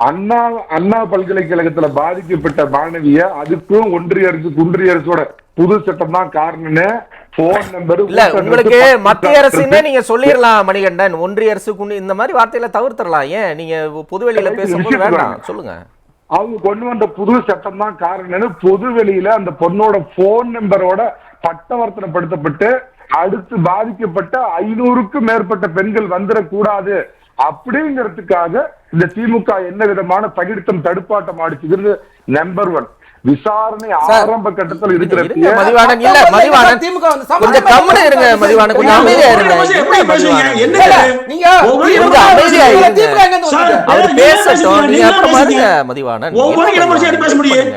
அண்ணா அண்ணா பல்கலைக்கழகத்துல பாதிக்கப்பட்ட மாணவிய அதுக்கும் ஒன்றிய அரசு ஒன்றிய அரசோட புது சட்டம் தான் காரணம்னு போன் நம்பர் இல்ல உங்களுக்கு மத்திய அரசுன்னே நீங்க சொல்லிடலாம் மணிகண்டன். ஒன்றிய அரசு இந்த மாதிரி வார்த்தையில தவிர்த்திடலாம் ஏன்? நீங்க பொதுவெளியில பேசும்போது வேண்டாம். சொல்லுங்க. அவங்க கொண்டு வந்த புது சட்டம் தான் காரணம்னு பொது வெளியில அந்த பொண்ணோட போன் நம்பரோட பட்டவர்த்தனப்படுத்தப்பட்டு அடுத்து பாதிக்கப்பட்ட ஐநூறுக்கும் மேற்பட்ட பெண்கள் வந்துடக்கூடாது அப்படிங்கிறதுக்காக இந்த திமுக என்ன விதமான பகிர்த்தம் தடுப்பாட்டம் ஆடிச்சுக்கிறது நம்பர் ஒன் விசாரணை ஆரம்ப கட்டத்தில் இருக்கிற மதிவாணன் இல்ல மதிவாணன் திமுக வந்து சம- கொஞ்சம் கம்முனு இருங்க மதிவாணன் கொஞ்சம் அமைதியா இருங்க என்ன மதிவாணன்? இல்ல, நீங்க கொஞ்சம் அமைதியா இருங்க. அவர் பேசட்டும் நீங்க அப்புறமா. இருங்க மதிவாணன் ஒவ்வொரு? பேச முடியும்.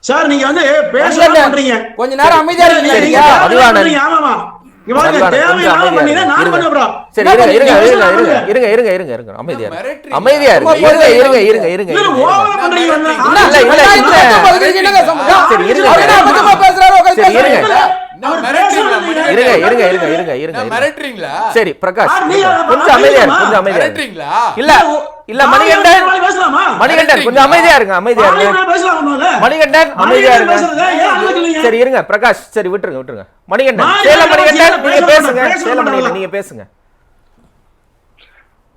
சார் நீங்க வந்து பேச கொஞ்ச நேரம் அமைதியா? மதிவாணன். ஆமாமா இருங்க. நான் இருங்க. இருங்க இருங்க பண்ணீங்க? இருங்க பேசுங்க. இருங்க இருங்க இருங்க இருங்க இருங்க அமைதியா. அமைதியா இருங்க இருங்க இருங்க இருங்க? சரி, பிரகாஷ். கொஞ்சம் அமைதியா? கொஞ்சம் அமைதியா இல்ல இல்ல மணிகண்டன் மணிகண்டன் கொஞ்சம் அமைதியா இருங்க அமைதியா இருங்க. மணிகண்டன் அமைதியா இருங்க சரி இருங்க. பிரகாஷ் சரி விட்டுருங்க விட்டுருங்க. மணிகண்டன் என்ன மணிகண்டன் நீங்க பேசுங்க மாட்டேன். மணிகண்டன் நீங்க பேசுங்க.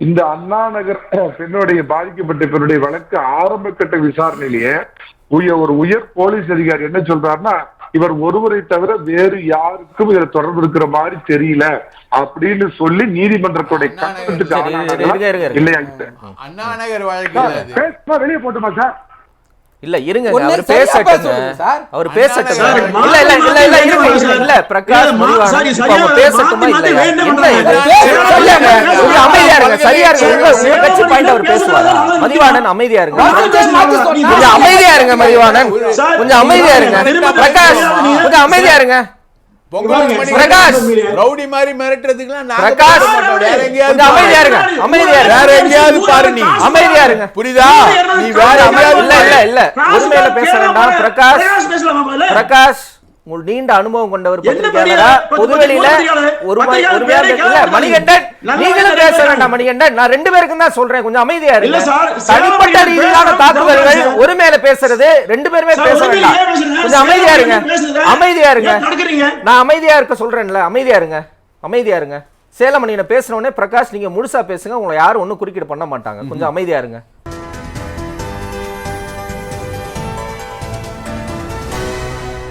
இந்த அண்ணா நகர் பெண்ணுடைய பாதிக்கப்பட்ட பெண்ணுடைய வழக்கு ஆரம்ப கட்ட விசாரணையிலேயே ஒரு உயர் போலீஸ் அதிகாரி என்ன சொல்றாருன்னா இவர் ஒருவரை தவிர வேறு யாருக்கும் இதுல தொடர்பு இருக்கிற மாதிரி தெரியல அப்படின்னு சொல்லி நீதிமன்றத்துடைய கட்டத்துக்கு. இல்லையா வெளியே போட்டுமா சார்? இல்ல இருங்க அவர் சார். அவர் சார், இல்ல இல்ல இல்ல இல்ல இருங்க. இல்ல பிரகாஷ் இல்ல, அவங்க பேசட்டுமா மாத்தி என்ன இது கொஞ்சம் அமைதியா இருங்க சரியா இருங்க. உங்க கட்சி பாயிண்ட் அவர் பேசுவாரா? மதிவாணன் அமைதியா இருங்க. கொஞ்சம் அமைதியா இருங்க மதிவாணன். கொஞ்சம் அமைதியா இருங்க. பிரகாஷ். கொஞ்சம் அமைதியா இருங்க. பிரகாஷ். ரவுடி மாதிரி மிரட்டுறதுக்குலாம் பிரகாஷ். வேற எங்கேயாவது அமைதியா. இருங்க அமைதியா வேற எங்கேயாவது பாரு நீ. அமைதியா இருங்க. புரியுதா? நீ வேற இல்ல இல்ல இல்ல. காசு உரிமையில பேச வேண்டாம். பாரு. பிரகாஷ்! பிரகாஷ் உங்கள் நீண்ட அனுபவம் கொண்டவர் பத்திரிகையாளரா? பொதுவெளியில ஒரு ஒருமையா இல்ல. மணிகண்டன் நீங்களும். பேச வேண்டாம் மணிகண்டன். நான் ரெண்டு பேருக்கும் தான் சொல்றேன். கொஞ்சம் அமைதியா இருங்க. தனிப்பட்ட ரீதியிலான பேசுறது தாக்குதல்கள். ஒரு மேல பேசுறது ரெண்டு பேருமே பேச வேண்டாம்? கொஞ்சம் அமைதியா இருங்க. அமைதியா இருங்க? நான் அமைதியா இருக்க சொல்றேன்ல அமைதியா இருங்க. அமைதியா இருங்க. சேலம் நீங்க பேசுன உடனே பிரகாஷ் நீங்க முழுசா பேசுங்க. உங்களை யாரும் ஒண்ணும் குறுக்கீடு பண்ண மாட்டாங்க. கொஞ்சம் அமைதியா இருங்க.